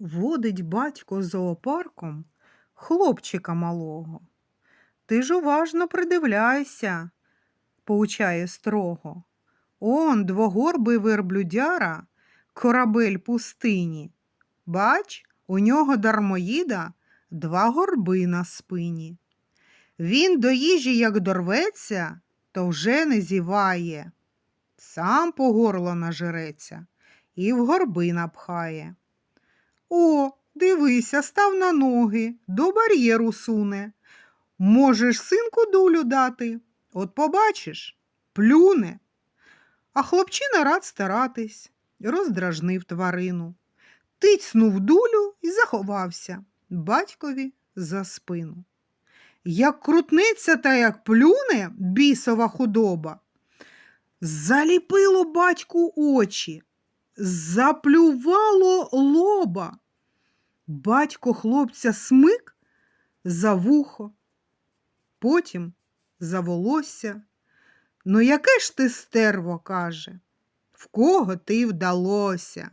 Водить батько зоопарком хлопчика малого. Ти ж уважно придивляйся, поучає строго. Он двогорбий верблюдяра, корабель пустині. Бач, у нього дармоїда два горби на спині. Він до їжі, як дорветься, то вже не зіває. Сам по горло нажереться і в горби напхає. О, дивися, став на ноги, до бар'єру суне. Можеш синку дулю дати, от побачиш, плюне. А хлопчина рад старатись, роздражнив тварину. Тицнув дулю і заховався батькові за спину. Як крутнеться та як плюне бісова худоба, заліпило батьку очі, заплювало. Батько хлопця смик за вухо, потім за волосся. Ну, яке ж ти стерво, каже, в кого ти вдалося?